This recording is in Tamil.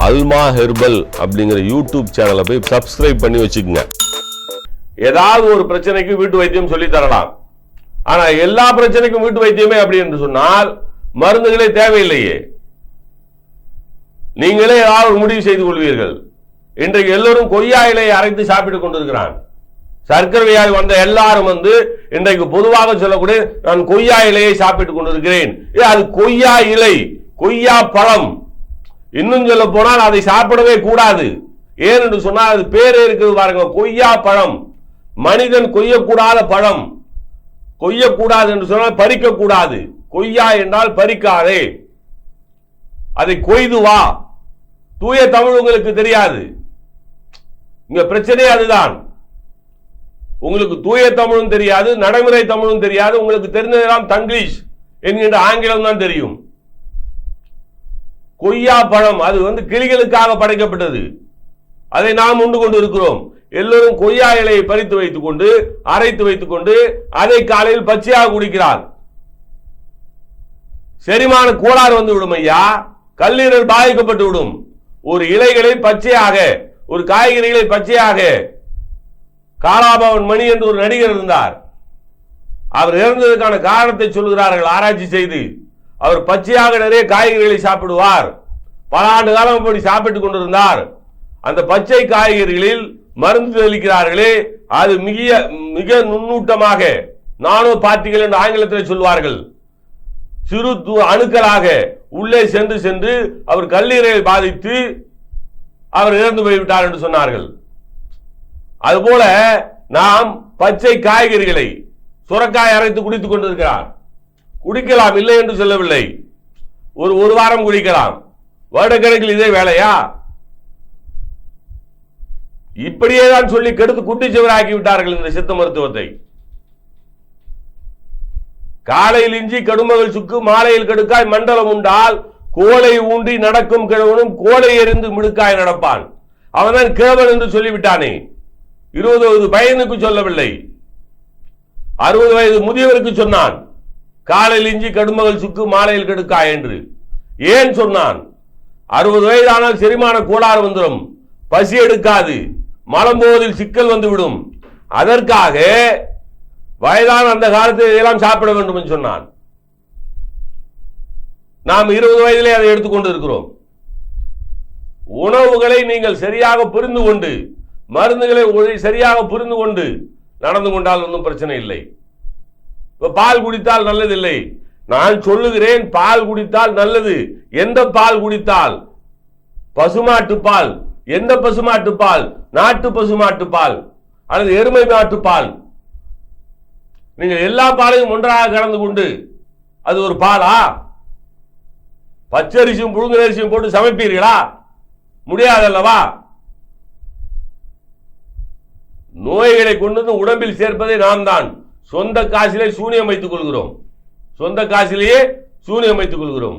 அல்மா ஹெர்பல் அப்படிங்கிற யூடியூப் சேனலை போய் சப்ஸ்கிரைப் பண்ணி வச்சுக்கோங்க. ஏதாவது ஒரு பிரச்சனைக்கு வீட்டு வைத்தியம் சொல்லி தரலாம். ஆனா எல்லா பிரச்சனைக்கும் வீட்டு வைத்தியமே அப்படி என்று சொன்னால் மருந்துகளே தேவையில்லையே. நீங்களே ஏதாவது ஒரு முடிவு செய்து கொள்வீர்கள். இன்றைக்கு எல்லோரும் கொய்யா இலையை அரைத்து சாப்பிட்டுக் கொண்டிருக்கிறான். சர்க்கரை வியாதி வந்த எல்லாரும் வந்து இன்றைக்கு பொதுவாக சொல்லக்கூடிய நான் கொய்யா இலையை சாப்பிட்டுக் கொண்டிருக்கிறேன். அது கொய்யா இலை கொய்யா பழம். இன்னும் சொல்ல போனால் அதை சாப்பிடவே கூடாது. ஏன் என்று சொன்னால் அது பேர் இருக்குது பாருங்க கொய்யா பழம். மனிதன் கொய்யக்கூடாத பழம். கொய்யக்கூடாது என்று சொன்னால் பறிக்கக்கூடாது. கொய்யா என்றால் பறிக்காதே. அதை கொய்து வா. தூய தமிழ் உங்களுக்கு தெரியாது. இங்க பிரச்சனையே அதுதான். உங்களுக்கு தூய தமிழும் தெரியாது நடைமுறை தமிழும் தெரியாது. உங்களுக்கு தெரிஞ்சதெல்லாம் தங்கிலீஷ் என்கின்ற ஆங்கிலம் தான் தெரியும். கொய்யா பழம் அது வந்து கிளிகளுக்காக படைக்கப்பட்டது. அதை நாம் உண்டு கொண்டு இருக்கிறோம் எல்லோரும் கொய்யா இலையை பறித்து வைத்துக் கொண்டு அரைத்து வைத்துக் கொண்டு அதை காலையில் பச்சையாக குடிக்கிறார். செரிமான கோளாறு வந்து விடும் ஐயா. கல்லீரல் பாதிக்கப்பட்டு விடும். ஒரு இலைகளை பச்சையாக ஒரு காய்கறிகளை பச்சையாக காலாபவன் மணி என்று ஒரு நடிகர் இருந்தார். அவர் இறந்ததற்கான காரணத்தை சொல்கிறார்கள் ஆராய்ச்சி செய்து. அவர் பச்சையாக நிறைய காய்கறிகளை சாப்பிடுவார். பல ஆண்டு காலம் அப்படி சாப்பிட்டுக் கொண்டிருந்தார். அந்த பச்சை காய்கறிகளில் மருந்து தெளிக்கிறார்களே அது மிக மிக நுண்ணூட்டமாக நானோ பார்ட்டிகள் என்று ஆங்கிலத்தில் சொல்வார்கள். சிறு து- அணுக்களாக உள்ளே சென்று சென்று அவர் கல்லீரலை பாதித்து அவர் இறந்து போய்விட்டார் என்று சொன்னார்கள். அதுபோல நாம் பச்சை காய்கறிகளை சுரக்காய் அரைத்து குடித்துக் கொண்டிருக்கிறார். குடிக்கலாம் இல்லை என்று சொல்லவில்லை. ஒரு ஒரு வாரம் குடிக்கலாம். வருடக்கணக்கில் இதே வேலையா? இப்படியே தான் சொல்லி கெடுத்து குட்டி சுவராக்கி விட்டார்கள் இந்த சித்த மருத்துவத்தை. காலையில் இஞ்சி கடுமகள் சுக்கு மாலையில் கடுக்காய் மண்டலம் உண்டால் கோலை ஊன்றி நடக்கும் கிழவனும் கோலை எறிந்து மிடுக்காய் நடப்பான். அவன்தான் கிழவன் என்று சொல்லிவிட்டானே. இருபது வயது பையனுக்கு சொல்லவில்லை. அறுபது வயது முதியவருக்கு சொன்னான். காலையில் இஞ்சி கடுமகள் சுக்கு மாலையில் கெடுக்காய் என்று. ஏன் சொன்னான்? அறுபது வயதானால் செரிமான கோளாறு வந்துடும். பசி எடுக்காது. மலம் போவதில் சிக்கல் வந்துவிடும். அதற்காக வயதான அந்த காலத்தில் இதெல்லாம் சாப்பிட வேண்டும் என்று சொன்னான். நாம் இருபது வயதிலே அதை எடுத்துக்கொண்டு இருக்கிறோம் உணவுகளை நீங்கள் சரியாக புரிந்து கொண்டு மருந்துகளை சரியாக புரிந்து கொண்டு நடந்து கொண்டால் ஒன்றும் பிரச்சனை இல்லை. பால் குடித்தால் நல்லதில்லை. நான் சொல்லுகிறேன் பால் குடித்தால் நல்லது. எந்த பால் குடித்தால்? பசுமாட்டு பால். எந்த பசுமாட்டு பால்? நாட்டு பசுமாட்டு பால். அல்லது எருமை மாட்டு பால். நீங்கள் எல்லா பாலையும் ஒன்றாக கலந்து கொண்டு அது ஒரு பாலா? பச்சரிசியும் புழுங்கரிசியும் போட்டு சமைப்பீர்களா? முடியாதல்லவா? நோய்களை கொண்டு வந்து உடம்பில் சேர்ப்பதை நாம் தான் சொந்த காசிலே சூனியம் வைத்துக் கொள்கிறோம். சொந்த காசிலேயே சூனியம் வைத்துக் கொள்கிறோம்.